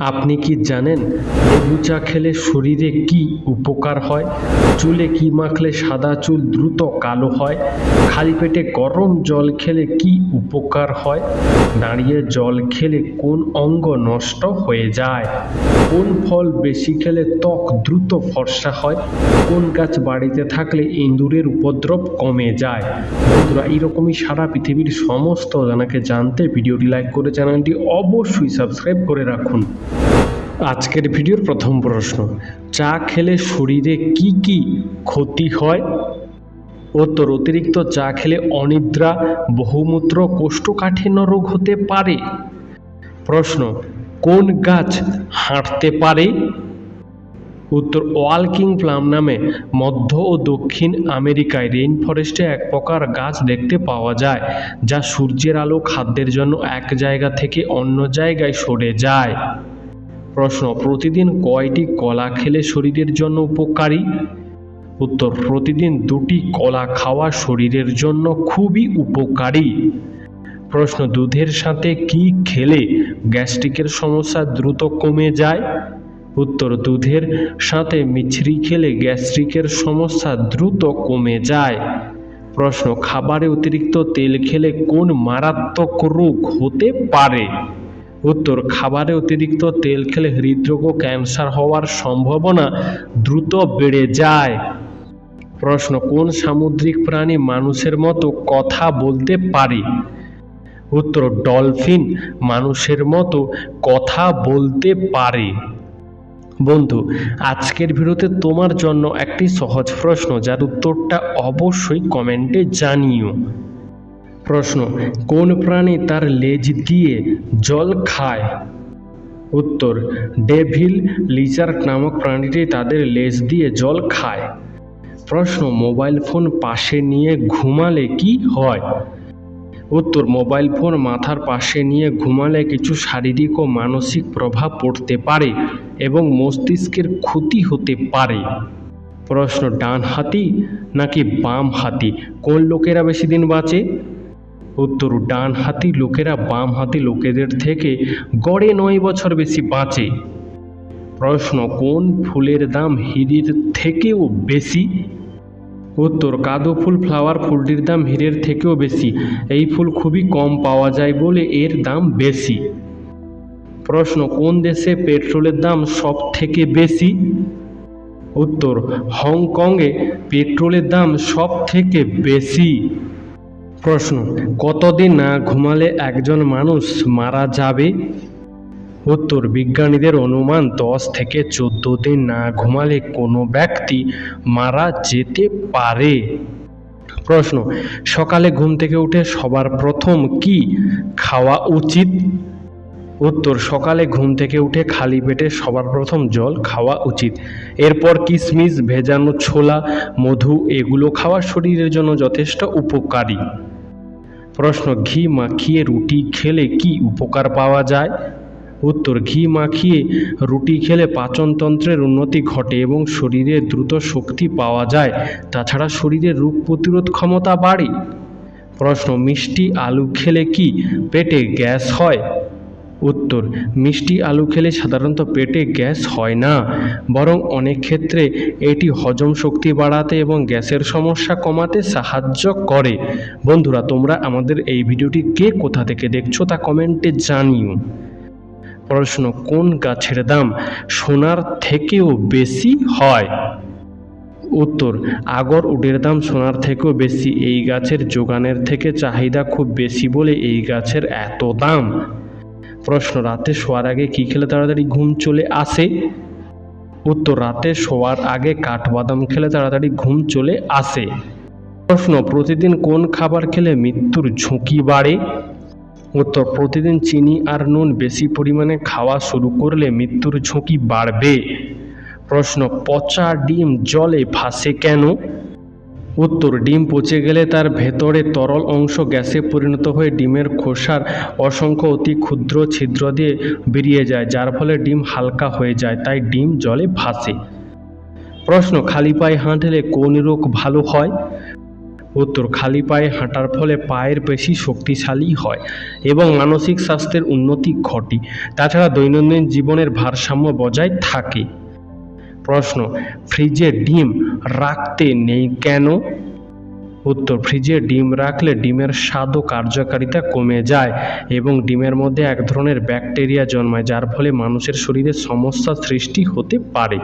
আপনি কি জানেন লেবু চা খেলে শরীরে কি উপকার হয়? চুলে কি মাখলে সাদা চুল দ্রুত কালো হয়? খালি পেটে গরম জল খেলে কি উপকার হয়? দাঁড়িয়ে জল খেলে কোন অঙ্গ নষ্ট হয়ে যায়? কোন ফল বেশি খেলে ত্বক দ্রুত ফর্সা হয়? কোন গাছ বাড়িতে থাকলে ইঁদুরের উপদ্রব কমে যায়? বন্ধুরা, এইরকমই সারা পৃথিবীর সমস্ত জানাকে জানতে ভিডিওটি লাইক করে চ্যানেলটি অবশ্যই সাবস্ক্রাইব করে রাখুন। আজকের ভিডিওর প্রথম প্রশ্ন, চা খেলে শরীরে কি কি ক্ষতি হয়? উত্তর, অতিরিক্ত চা খেলে অনিদ্রা, বহুমূত্র কোষ্ঠকাঠিন্য রোগ হতে পারে। প্রশ্ন, কোন গাছ হাঁটতে পারে? উত্তর, ওয়ালকিং প্লাম নামে মধ্য ও দক্ষিণ আমেরিকায় রেইন ফরেস্টে এক প্রকার গাছ দেখতে পাওয়া যায়, যা সূর্যের আলো খাদ্যের জন্য এক জায়গা থেকে অন্য জায়গায় সরে যায়। প্রশ্ন, প্রতিদিন কয়টি কলা খেলে শরীরের জন্য উপকারী? উত্তর, প্রতিদিন দুটি কলা খাওয়া শরীরের জন্য খুবই উপকারী। প্রশ্ন, দুধের সাথে কি খেলে গ্যাস্ট্রিকের সমস্যা দ্রুত কমে যায়? উত্তর, দুধের সাথে মিছরি খেলে গ্যাস্ট্রিকের সমস্যা দ্রুত কমে যায়। প্রশ্ন, খাবারে অতিরিক্ত তেল খেলে কোন মারাত্মক রোগ হতে পারে? উত্তর, খাবারে অতিরিক্ত তেল খেলে হৃদরোগ ও ক্যান্সার হওয়ার সম্ভাবনা দ্রুত বেড়ে যায়। প্রশ্ন, কোন সামুদ্রিক প্রাণী মানুষের মতো কথা বলতে পারে? উত্তর, ডলফিন মানুষের মতো কথা বলতে পারে। বন্ধু, আজকের ভিডিওতে তোমার জন্য একটি সহজ প্রশ্ন, যার উত্তরটা অবশ্যই কমেন্টে জানিও। প্রশ্ন, কোন প্রাণী তার লেজ দিয়ে জল খায়? উত্তর, ডেভিল লিজার্ড নামক প্রাণীটি তাদের লেজ দিয়ে জল খায়। প্রশ্ন, মোবাইল ফোন পাশে নিয়ে ঘুমালে কি হয়? উত্তর, মোবাইল ফোন মাথার পাশে নিয়ে ঘুমালে কিছু শারীরিক ও মানসিক প্রভাব পড়তে পারে এবং মস্তিষ্কের ক্ষতি হতে পারে। প্রশ্ন ডান হাতি নাকি বাম হাতি কোন লোকেরা বেশি দিন বাঁচে? উত্তর ডান হাতি লোকেরা বাম হাতি লোকেদের থেকে গড়ে নয় বছর বেশি বাঁচে। প্রশ্ন, কোন ফুলের দাম হিরির থেকেও বেশি? উত্তর, কাদো ফুল, ফ্লাওয়ার ফুলটির দাম হীরের থেকেও বেশি। এই ফুল খুবই কম পাওয়া যায় বলে এর দাম বেশি। প্রশ্ন, কোন দেশে পেট্রোলের দাম সব থেকে বেশি? উত্তর, হংকংয়ে পেট্রোলের দাম সব থেকে বেশি। প্রশ্ন, কতদিন না ঘুমালে একজন মানুষ মারা যাবে? উত্তর, বিজ্ঞানীদের অনুমান, দশ থেকে চোদ্দ দিন না ঘুমালে কোনো ব্যক্তি মারা যেতে পারে। প্রশ্ন, সকালে ঘুম থেকে উঠে সবার প্রথম কি খাওয়া উচিত? উত্তর, সকালে ঘুম থেকে উঠে খালি পেটে সবার প্রথম জল খাওয়া উচিত। এরপর কিশমিশ ভেজানো ছোলা, মধু, এগুলো খাওয়া শরীরের জন্য যথেষ্ট উপকারী। প্রশ্ন, ঘি মাখিয়ে রুটি খেলে কি উপকার পাওয়া যায়? উত্তর, ঘি মাখিয়ে রুটি খেলে পাচনতন্ত্রের উন্নতি ঘটে এবং শরীরে দ্রুত শক্তি পাওয়া যায়, তাছাড়া শরীরের রোগ প্রতিরোধ ক্ষমতা বাড়ে। প্রশ্ন, মিষ্টি আলু খেলে কি পেটে গ্যাস হয়? উত্তর, মিষ্টি আলু খেলে সাধারণত পেটে গ্যাস হয় না। বরং অনেক ক্ষেত্রে এটি হজম শক্তি বাড়াতে এবং গ্যাসের সমস্যা কমাতে সাহায্য করে। বন্ধুরা, তোমরা আমাদের এই ভিডিওটি কে কোথা থেকে দেখছ তা কমেন্টে জানিও। প্রশ্ন কোন গাছের দাম সোনার থেকেও বেশি হয়? উত্তর, আগর উডের দাম সোনার থেকেও বেশি। এই গাছের যোগানের থেকে চাহিদা খুব বেশি বলে এই গাছের এত দাম। প্রশ্ন, রাতে শোয়ার আগে কী খেলে তাড়াতাড়ি ঘুম চলে আসে? উত্তর, রাতে শোয়ার আগে কাঠবাদাম খেলে তাড়াতাড়ি ঘুম চলে আসে। প্রশ্ন, প্রতিদিন কোন খাবার খেলে মৃত্যুর ঝুঁকি বাড়ে? উত্তর, প্রতিদিন চিনি আর নুন বেশি পরিমাণে খাওয়া শুরু করলে মৃত্যুর ঝুঁকি বাড়বে। প্রশ্ন, পচা ডিম জলে ভাসে কেন? উত্তর, ডিম পচে গেলে তার ভেতরে তরল অংশ গ্যাসে পরিণত হয়ে ডিমের খোসার অসংখ্য অতি ক্ষুদ্র ছিদ্র দিয়ে বেরিয়ে যায়, যার ফলে ডিম হালকা হয়ে যায়, তাই ডিম জলে ভাসে। প্রশ্ন, খালি পায়ে হাঁটলে কোন রোগ ভালো হয়? উত্তর, খালি পায়ে হাঁটার ফলে পায়ের পেশি শক্তিশালী হয় এবং মানসিক স্বাস্থ্যের উন্নতি ঘটে। তাছাড়া দৈনন্দিন জীবনের ভারসাম্য বজায় থাকে। প্রশ্ন, ফ্রিজে ডিম রাখতে নেই কেন? উত্তর, ফ্রিজে ডিম রাখলে ডিমের স্বাদ ও কার্যকারিতা কমে যায় এবং ডিমের মধ্যে এক ধরনের ব্যাকটেরিয়া জন্মায়, যার ফলে মানুষের শরীরে সমস্যা সৃষ্টি হতে পারে।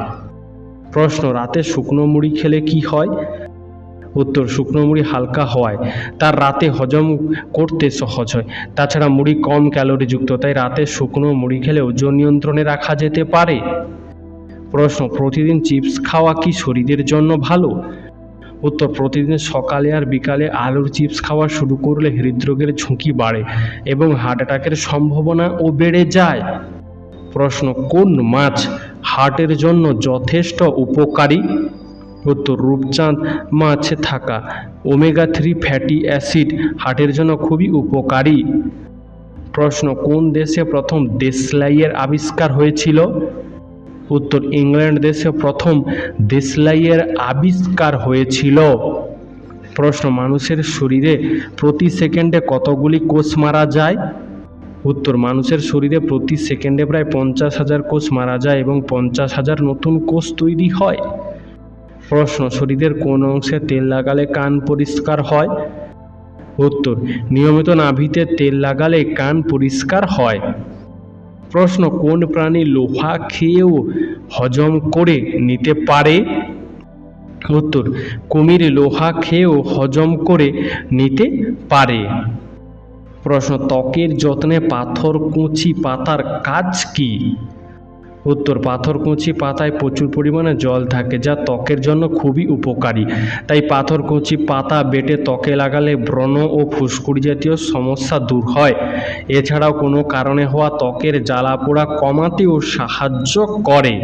প্রশ্ন, রাতে শুকনো মুড়ি খেলে কি হয়? উত্তর, শুকনো মুড়ি হালকা হওয়ায়, তার রাতে হজম করতে সহজ হয়, তাছাড়া মুড়ি কম ক্যালোরিযুক্ত, তাই রাতে শুকনো মুড়ি খেলে ওজন নিয়ন্ত্রণে রাখা যেতে পারে। প্রশ্ন, প্রতিদিন চিপস খাওয়া কি শরীরের জন্য ভালো? উত্তর, প্রতিদিন সকালে আর বিকালে আলুর চিপস খাওয়া শুরু করলে হৃদরোগের ঝুঁকি বাড়ে এবং হার্ট অ্যাটাকের সম্ভাবনাও বেড়ে যায়। প্রশ্ন, কোন মাছ হার্টের জন্য যথেষ্ট উপকারী? উত্তর, রূপচাঁদ মাছে থাকা ওমেগা থ্রি ফ্যাটি অ্যাসিড হার্টের জন্য খুবই উপকারী। প্রশ্ন, কোন দেশে প্রথম দেশলাইয়ের আবিষ্কার হয়েছিল? উত্তর ইংল্যান্ড দেশে প্রথম দেশলাইয়ের আবিষ্কার হয়েছিল। প্রশ্ন, মানুষের শরীরে প্রতি সেকেন্ডে কতগুলি কোষ মারা যায়? উত্তর, মানুষের শরীরে প্রতি সেকেন্ডে প্রায় পঞ্চাশ হাজার কোষ মারা যায় এবং পঞ্চাশ হাজার নতুন কোষ তৈরি হয়। প্রশ্ন, শরীরের কোন অংশে তেল লাগালে কান পরিষ্কার হয়? উত্তর, নিয়মিত নাভিতে তেল লাগালে কান পরিষ্কার হয়। প্রশ্ন, কোন প্রাণী লোহা খেয়েও হজম করে নিতে পারে? উত্তর, কুমির লোহা খেয়েও হজম করে নিতে পারে। প্রশ্ন, ত্বকের যত্নে পাথরকুচি পাতার কাজ কি? উত্তর পাথরকুচি পাতায় প্রচুর পরিমাণে জল থাকে, যা ত্বকের জন্য খুবই উপকারী। তাই পাথরকুচি পাতা বেটে ত্বকে লাগালে ব্রণ ও ফুসকুড়ি জাতীয় সমস্যা দূর হয়। এছাড়াও কোনো কারণে হওয়া ত্বকের জ্বালা পোড়া কমাতেও সাহায্য করে।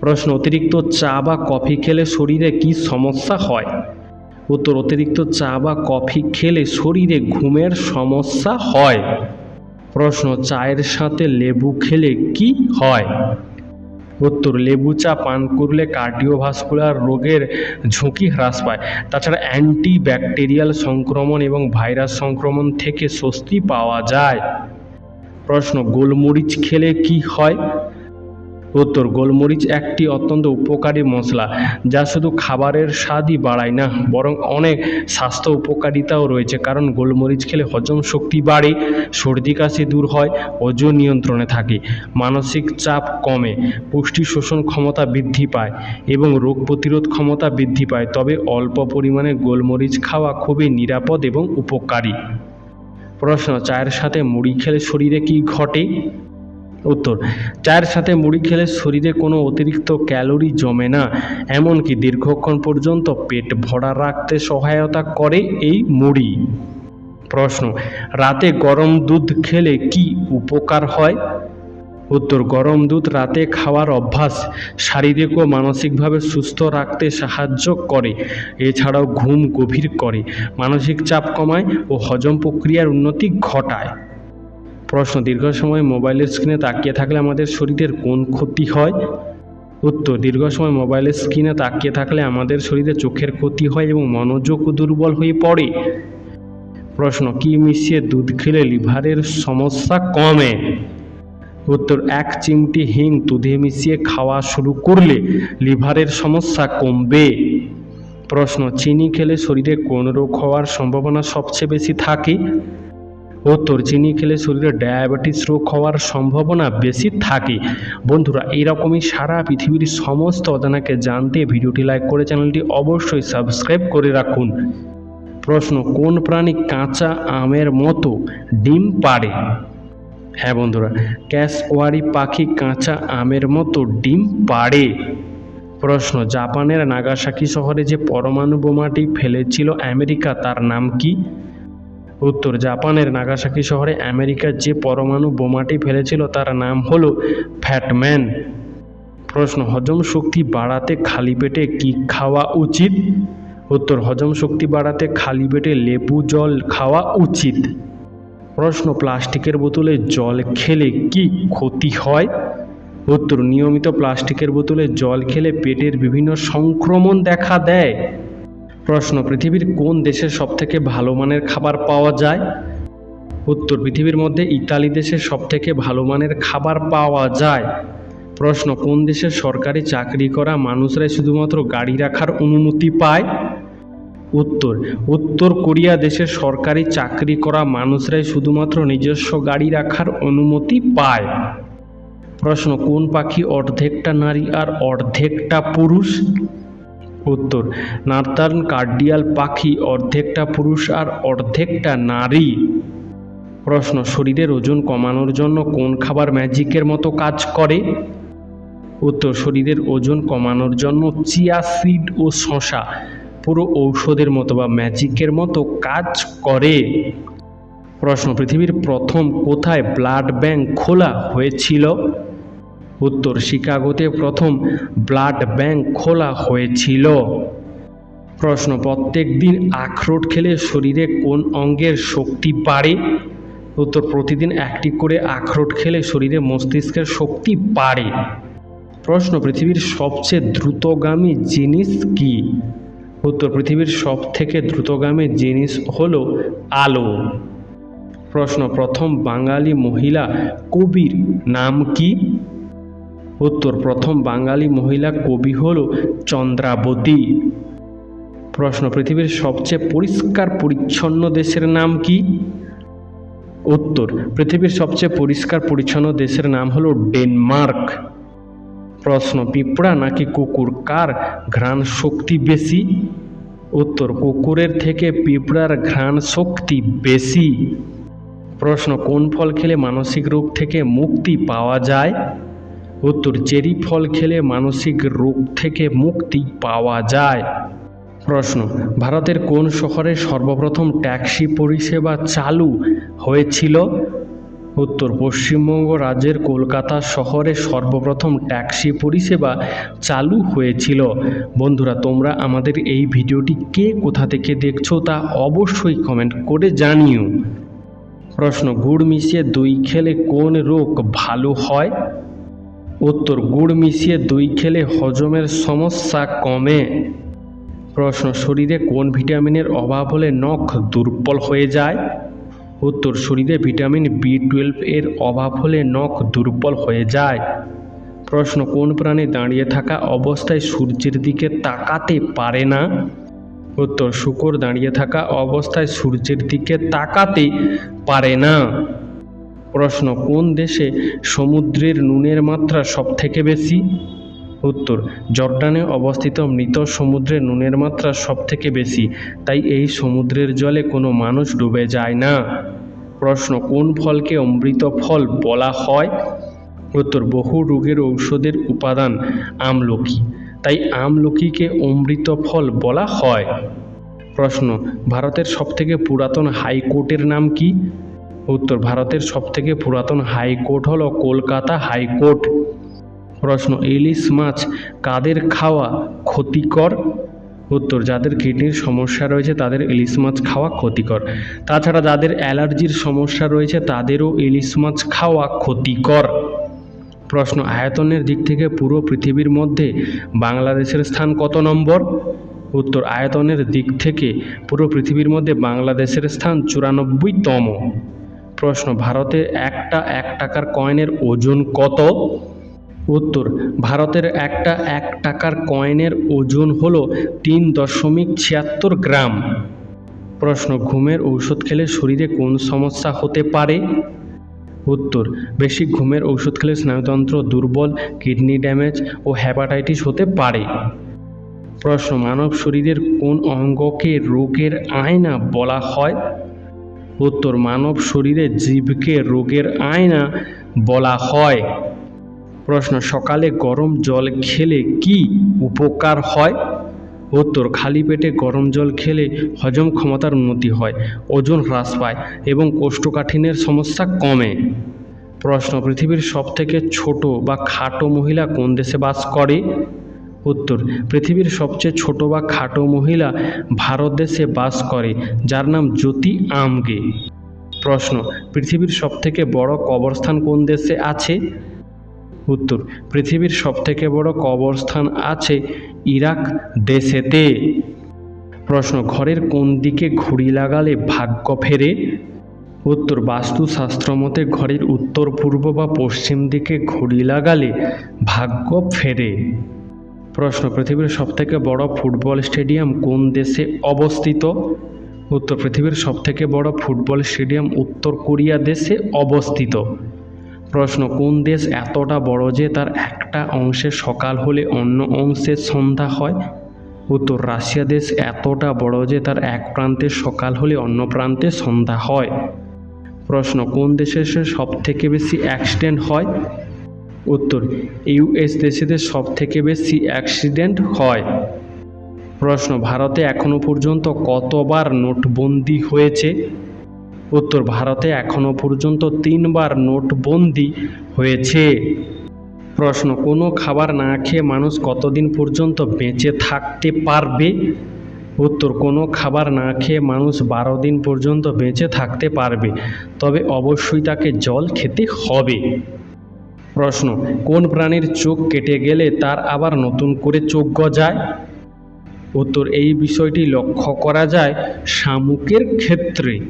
প্রশ্ন, অতিরিক্ত চা বা কফি খেলে শরীরে কি সমস্যা হয়? উত্তর, অতিরিক্ত চা বা কফি খেলে শরীরে ঘুমের সমস্যা হয়। প্রশ্ন, চায়ের সাথে লেবু খেলে কি হয়? উত্তর, লেবু চা পান করলে কার্ডিওভাস্কুলার রোগের ঝুঁকি হ্রাস পায়। তাছাড়া অ্যান্টি ব্যাকটেরিয়াল সংক্রমণ এবং ভাইরাস সংক্রমণ থেকে স্বস্তি পাওয়া যায়। প্রশ্ন, গোলমরিচ খেলে কি হয়? উত্তর, গোলমরিচ একটি অত্যন্ত উপকারী মশলা, যা শুধু খাবারের স্বাদই বাড়ায় না, বরং অনেক স্বাস্থ্য উপকারিতাও রয়েছে। কারণ গোলমরিচ খেলে হজম শক্তি বাড়ে, সর্দি কাশি দূর হয়, ওজন নিয়ন্ত্রণে থাকে, মানসিক চাপ কমে, পুষ্টি শোষণ ক্ষমতা বৃদ্ধি পায় এবং রোগ প্রতিরোধ ক্ষমতা বৃদ্ধি পায়। তবে অল্প পরিমাণে গোলমরিচ খাওয়া খুবই নিরাপদ এবং উপকারী। প্রশ্ন, চায়ের সাথে মুড়ি খেলে শরীরে কি ঘটে? উত্তর, চায়ের সাথে মুড়ি খেলে শরীরে কোনো অতিরিক্ত ক্যালোরি জমে না, এমনকি দীর্ঘক্ষণ পর্যন্ত পেট ভরা রাখতে সহায়তা করে এই মুড়ি। প্রশ্ন, রাতে গরম দুধ খেলে কি উপকার হয়? উত্তর, গরম দুধ রাতে খাওয়ার অভ্যাস শারীরিক ও মানসিকভাবে সুস্থ রাখতে সাহায্য করে, এছাড়াও ঘুম গভীর করে, মানসিক চাপ কমায় ও হজম প্রক্রিয়ার উন্নতি ঘটায়। প্রশ্ন, দীর্ঘ সময় মোবাইলের স্ক্রিনে তাকিয়ে থাকলে আমাদের শরীরের কোন ক্ষতি হয়? উত্তর, দীর্ঘ সময় মোবাইলের স্ক্রিনে তাকিয়ে থাকলে আমাদের শরীরে চোখের ক্ষতি হয় এবং মনোযোগ দুর্বল হয়ে পড়ে। প্রশ্ন, কি মিশিয়ে দুধ খেলে লিভারের সমস্যা কমে? উত্তর, এক চিমটি হিং দুধে মিশিয়ে খাওয়া শুরু করলে লিভারের সমস্যা কমবে। প্রশ্ন, চিনি খেলে শরীরে কোন রোগ হওয়ার সম্ভাবনা সবচেয়ে বেশি থাকে? উত্তর চিনি খেলে শরীরে ডায়াবেটিস রোগ হওয়ার সম্ভাবনা বেশি থাকে। বন্ধুরা এইরকমই সারা পৃথিবীর সমস্ত অজানাকে জানতে ভিডিওটি লাইক করে চ্যানেলটি অবশ্যই সাবস্ক্রাইব করে রাখুন। প্রশ্ন, কোন প্রাণী কাঁচা আমের মতো ডিম পাড়ে? হ্যাঁ বন্ধুরা ক্যাশওয়ারি পাখি কাঁচা আমের মতো ডিম পাড়ে। প্রশ্ন, জাপানের নাগাসাকি শহরে যে পরমাণু বোমাটি ফেলেছিল আমেরিকা, তার নাম কি? উত্তর, জাপানের নাগাসাকি শহরে আমেরিকার যে পরমাণু বোমাটি ফেলেছিল তার নাম হল ফ্যাটম্যান। প্রশ্ন, হজম শক্তি বাড়াতে খালি পেটে কি খাওয়া উচিত? উত্তর, হজম শক্তি বাড়াতে খালি পেটে লেবু, জল খাওয়া উচিত। প্রশ্ন, প্লাস্টিকের বোতলে জল খেলে কি ক্ষতি হয়? উত্তর, নিয়মিত প্লাস্টিকের বোতলে জল খেলে পেটের বিভিন্ন সংক্রমণ দেখা দেয়। প্রশ্ন, পৃথিবীর কোন দেশে সবথেকে ভালো মানের খাবার পাওয়া যায়? উত্তর, পৃথিবীর মধ্যে ইতালি দেশে সবথেকে ভালো মানের খাবার পাওয়া যায়। প্রশ্ন, কোন দেশে সরকারি চাকরি করা মানুষরাই শুধুমাত্র গাড়ি রাখার অনুমতি পায়? উত্তর উত্তর কোরিয়া দেশে সরকারি চাকরি করা মানুষরাই শুধুমাত্র নিজস্ব গাড়ি রাখার অনুমতি পায়। প্রশ্ন, কোন পাখি অর্ধেকটা নারী আর অর্ধেকটা পুরুষ? উত্তর নার্তার্ন কার্ডিয়াল পাখি অর্ধেকটা পুরুষ আর অর্ধেকটা নারী? প্রশ্ন, শরীরের ওজন কমানোর জন্য কোন খাবার ম্যাজিকের মতো কাজ করে? উত্তর, শরীরের ওজন কমানোর জন্য চিয়া সিড ও শশা পুরো ঔষধের মতো বা ম্যাজিকের মতো কাজ করে। প্রশ্ন, পৃথিবীর প্রথম কোথায় ব্লাড ব্যাংক খোলা হয়েছিল? উত্তর শিকাগোতে প্রথম ব্লাড ব্যাংক খোলা হয়েছিল। প্রশ্ন, প্রত্যেক দিন আখরোট খেলে শরীরে কোন অঙ্গের শক্তি বাড়ে? উত্তর, প্রতিদিন একটি করে আখরোট খেলে শরীরে মস্তিষ্কের শক্তি বাড়ে। প্রশ্ন, পৃথিবীর সবচেয়ে দ্রুতগামী জিনিস কি? উত্তর, পৃথিবীর সব থেকে দ্রুতগামী জিনিস হলো আলো। প্রশ্ন, প্রথম বাঙালি মহিলা কবির নাম কি? উত্তর, প্রথম বাঙালি মহিলা কবি হল চন্দ্রাবতী। প্রশ্ন, পৃথিবীর সবচেয়ে পরিষ্কার পরিচ্ছন্ন দেশের নাম কি? উত্তর, পৃথিবীর সবচেয়ে পরিষ্কার পরিচ্ছন্ন দেশের নাম হলো ডেনমার্ক। প্রশ্ন, পিঁপড়া নাকি কুকুর? কার ঘ্রাণ শক্তি বেশি? উত্তর, কুকুরের থেকে পিঁপড়ার ঘ্রাণ শক্তি বেশি। প্রশ্ন, কোন ফল খেলে মানসিক রোগ থেকে মুক্তি পাওয়া যায়? উত্তর চেরি ফল খেলে মানসিক রোগ থেকে মুক্তি পাওয়া যায়। প্রশ্ন, ভারতের কোন শহরে সর্বপ্রথম ট্যাক্সি পরিষেবা চালু হয়েছিল? উত্তর, পশ্চিমবঙ্গ রাজ্যের কলকাতা শহরে সর্বপ্রথম ট্যাক্সি পরিষেবা চালু হয়েছিল। বন্ধুরা, তোমরা আমাদের এই ভিডিওটি কে কোথা থেকে দেখছ তা অবশ্যই কমেন্ট করে জানিও। প্রশ্ন, গুড় মিশিয়ে দই খেলে কোন রোগ ভালো হয়? উত্তর, গুড় মিশিয়ে দই খেলে হজমের সমস্যা কমে। প্রশ্ন, শরীরে কোন ভিটামিনের অভাব হলে নখ দুর্বল হয়ে যায়? উত্তর, শরীরে ভিটামিন বি টুয়েলভ এর অভাব হলে নখ দুর্বল হয়ে যায়। প্রশ্ন, কোন প্রাণী দাঁড়িয়ে থাকা অবস্থায় সূর্যের দিকে তাকাতে পারে না? উত্তর, শুকর দাঁড়িয়ে থাকা অবস্থায় সূর্যের দিকে তাকাতে পারে না। প্রশ্ন, কোন দেশে সমুদ্রের নুনের মাত্রা সবথেকে বেশি? উত্তর, জর্ডানে অবস্থিত মৃত সমুদ্রে নুনের মাত্রা সবথেকে বেশি, তাই এই সমুদ্রের জলে কোনো মানুষ ডুবে যায় না। প্রশ্ন, কোন ফলকে অমৃত ফল বলা হয়? উত্তর, বহু রোগের ঔষধের উপাদান আমলকি, তাই আমলকিকে অমৃত ফল বলা হয়। প্রশ্ন, ভারতের সবথেকে পুরাতন হাইকোর্টের নাম কি? উত্তর ভারতের সবথেকে পুরাতন হাইকোর্ট হলো কলকাতা হাইকোর্ট। প্রশ্ন, ইলিশ মাছ কাদের খাওয়া ক্ষতিকর? উত্তর, যাদের কিডনির সমস্যা রয়েছে তাদের ইলিশ মাছ খাওয়া ক্ষতিকর। তাছাড়া যাদের অ্যালার্জির সমস্যা রয়েছে তাদেরও ইলিশ মাছ খাওয়া ক্ষতিকর। প্রশ্ন, আয়তনের দিক থেকে পুরো পৃথিবীর মধ্যে বাংলাদেশের স্থান কত নম্বর? উত্তর, আয়তনের দিক থেকে পুরো পৃথিবীর মধ্যে বাংলাদেশের স্থান চুরানব্বইতম। প্রশ্ন, ভারতে একটা এক টাকার কয়েনের ওজন কত? উত্তর, ভারতের একটা এক টাকার কয়েনের ওজন হল তিন দশমিক ছিয়াত্তর গ্রাম। প্রশ্ন, ঘুমের ঔষধ খেলে শরীরে কোন সমস্যা হতে পারে? উত্তর, বেশি ঘুমের ঔষধ খেলে স্নায়ুতন্ত্র দুর্বল, কিডনি ড্যামেজ ও হ্যাপাটাইটিস হতে পারে। প্রশ্ন, মানব শরীরের কোন অঙ্গকে রোগের আয়না বলা হয়? উত্তর মানব শরীরে জীবকে রোগের আয়না বলা হয়। প্রশ্ন, সকালে গরম জল খেলে কি উপকার হয়? উত্তর, খালি পেটে গরম জল খেলে হজম ক্ষমতার উন্নতি হয়, ওজন হ্রাস পায় এবং কোষ্ঠকাঠিন্যের সমস্যা কমে। প্রশ্ন, পৃথিবীর সবথেকে ছোট বা খাটো মহিলা কোন দেশে বাস করে? উত্তর, পৃথিবীর সবচেয়ে ছোট বা খাটো মহিলা ভারত দেশে বাস করে, যার নাম জ্যোতি আমগে। প্রশ্ন, পৃথিবীর সবথেকে বড় কবরস্থান কোন দেশে আছে? উত্তর, পৃথিবীর সবথেকে বড় কবরস্থান আছে ইরাক দেশেতে। প্রশ্ন, ঘরের কোন দিকে ঘড়ি লাগালে ভাগ্য ফেরে? উত্তর, বাস্তুশাস্ত্র মতে ঘরের উত্তর পূর্ব বা পশ্চিম দিকে ঘড়ি লাগালে ভাগ্য ফেরে। প্রশ্ন, পৃথিবীর সবথেকে বড় ফুটবল স্টেডিয়াম কোন দেশে অবস্থিত? উত্তর, পৃথিবীর সবথেকে বড় ফুটবল স্টেডিয়াম উত্তর কোরিয়া দেশে অবস্থিত। প্রশ্ন, কোন দেশ এতটা বড় যে তার একটা অংশে সকাল হলে অন্য অংশে সন্ধ্যা হয়? উত্তর, রাশিয়া দেশ এতটা বড় যে তার এক প্রান্তে সকাল হলে অন্য প্রান্তে সন্ধ্যা হয়। প্রশ্ন, কোন দেশে সব থেকে বেশি অ্যাক্সিডেন্ট হয়? উত্তর ইউএস দেশেতে সব থেকে বেশি অ্যাক্সিডেন্ট হয়। প্রশ্ন, ভারতে এখনও পর্যন্ত কতবার নোটবন্দি হয়েছে? উত্তর, ভারতে এখনও পর্যন্ত তিনবার নোটবন্দি হয়েছে। প্রশ্ন, কোনো খাবার না খেয়ে মানুষ কতদিন পর্যন্ত বেঁচে থাকতে পারবে? উত্তর, কোনো খাবার না খেয়ে মানুষ বারো দিন পর্যন্ত বেঁচে থাকতে পারবে, তবে অবশ্যই তাকে জল খেতে হবে। প্রশ্ন, কোন প্রাণীর চোখ কেটে গেলে তার আবার নতুন করে চোখ গজায়? উত্তর, এই বিষয়টি লক্ষ্য করা যায় শামুকের ক্ষেত্রে।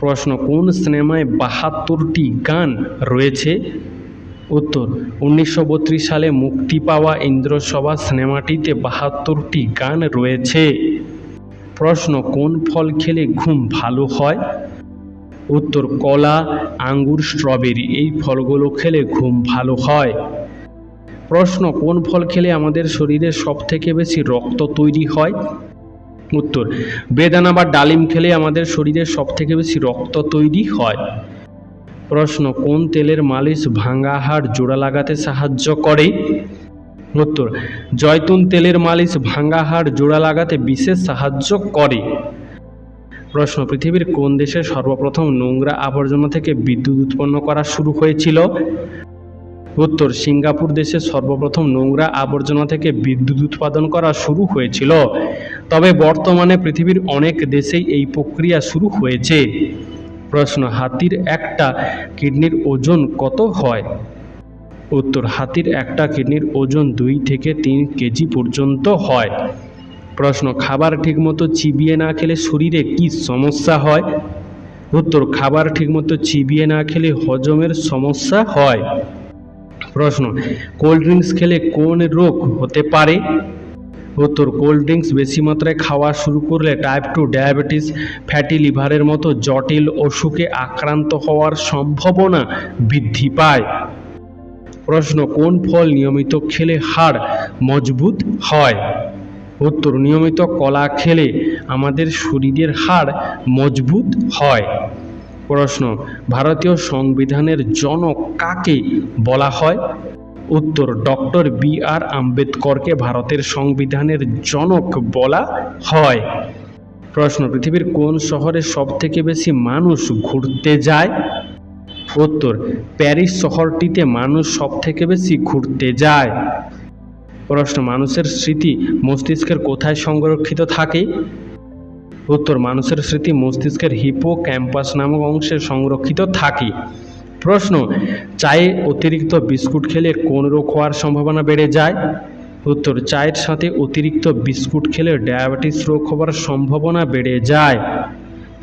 প্রশ্ন, কোন সিনেমায় বাহাত্তরটি গান রয়েছে? উত্তর, উনিশশো বত্রিশ সালে মুক্তি পাওয়া ইন্দ্রসভা সিনেমাটিতে বাহাত্তরটি গান রয়েছে। প্রশ্ন, কোন ফল খেলে ঘুম ভালো হয়? উত্তর কলা, আঙ্গুর, স্ট্রবেরি, এই ফলগুলো খেলে ঘুম ভালো হয়। প্রশ্ন, কোন ফল খেলে আমাদের শরীরে সব থেকে বেশি রক্ত তৈরি হয়? উত্তর, বেদানা বা ডালিম খেলে আমাদের শরীরে সব থেকে বেশি রক্ত তৈরি হয়। প্রশ্ন, কোন তেলের মালিশ ভাঙা হাড় জোড়া লাগাতে সাহায্য করে? উত্তর, জয়তুন তেলের মালিশ ভাঙা হাড় জোড়া লাগাতে বিশেষ সাহায্য করে। প্রশ্ন, পৃথিবীর কোন দেশে সর্বপ্রথম নোংরা আবর্জনা থেকে বিদ্যুৎ উৎপন্ন করা শুরু হয়েছিল? উত্তর, সিঙ্গাপুর দেশে সর্বপ্রথম নোংরা আবর্জনা থেকে বিদ্যুৎ উৎপাদন করা শুরু হয়েছিল। তবে বর্তমানে পৃথিবীর অনেক দেশেই এই প্রক্রিয়া শুরু হয়েছে। প্রশ্ন, হাতির একটা কিডনির ওজন কত হয়? উত্তর, হাতির একটা কিডনির ওজন দুই থেকে তিন কেজি পর্যন্ত হয়। প্রশ্ন, খাবার ঠিকমতো চিবিয়ে না খেলে শরীরে কি সমস্যা হয়? উত্তর, খাবার ঠিকমতো চিবিয়ে না খেলে হজমের সমস্যা হয়। প্রশ্ন, কোল্ড ড্রিঙ্কস খেলে কোন রোগ হতে পারে? উত্তর, কোল্ড ড্রিঙ্কস বেশি মাত্রায় খাওয়া শুরু করলে টাইপ টু ডায়াবেটিস ফ্যাটি লিভারের মতো জটিল অসুখে আক্রান্ত হওয়ার সম্ভাবনা বৃদ্ধি পায়। প্রশ্ন, কোন ফল নিয়মিত খেলে হাড় মজবুত হয়? উত্তর, নিয়মিত কলা খেলে আমাদের শরীরের হাড় মজবুত হয়। প্রশ্ন, ভারতীয় সংবিধানের জনক কাকে বলা হয়? উত্তর, ডক্টর বি আর আম্বেদকরকে ভারতের সংবিধানের জনক বলা হয়। প্রশ্ন, পৃথিবীর কোন শহরে সব থেকে বেশি মানুষ ঘুরতে যায়? উত্তর, প্যারিস শহরটিতে মানুষ সব থেকে বেশি ঘুরতে যায়। প্রশ্ন, মানুষের স্মৃতি মস্তিষ্কের কোথায় সংরক্ষিত থাকে? উত্তর, মানুষের স্মৃতি মস্তিষ্কের হিপো ক্যাম্পাস নামক অংশে সংরক্ষিত থাকে। প্রশ্ন, চায়ে অতিরিক্ত বিস্কুট খেলে কোন রোগ হওয়ার সম্ভাবনা বেড়ে যায়? উত্তর, চায়ের সাথে অতিরিক্ত বিস্কুট খেলে ডায়াবেটিস রোগ হওয়ার সম্ভাবনা বেড়ে যায়।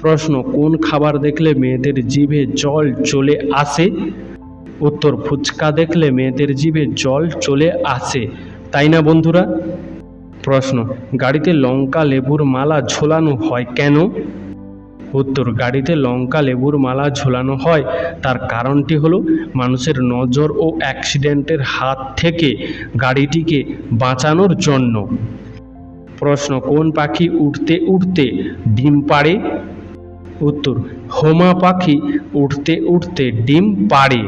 প্রশ্ন, কোন খাবার দেখলে মেয়েদের জিভে জল চলে আসে? উত্তর, ফুচকা দেখলে মেয়েদের জিভে জল চলে আসে। তাই না বন্ধুরা? প্রশ্ন, গাড়িতে লঙ্কা লেবুর মালা ঝোলানো হয় কেন? উত্তর, গাড়িতে লঙ্কা লেবুর মালা ঝোলানো হয়। তার কারণটি হলো, মানুষের নজর ও অ্যাক্সিডেন্টের হাত থেকে গাড়িটিকে বাঁচানোর জন্য। প্রশ্ন, কোন পাখি উঠতে উঠতে ডিম পাড়ে? উত্তর, হোমা পাখি উঠতে উঠতে ডিম পাড়ে।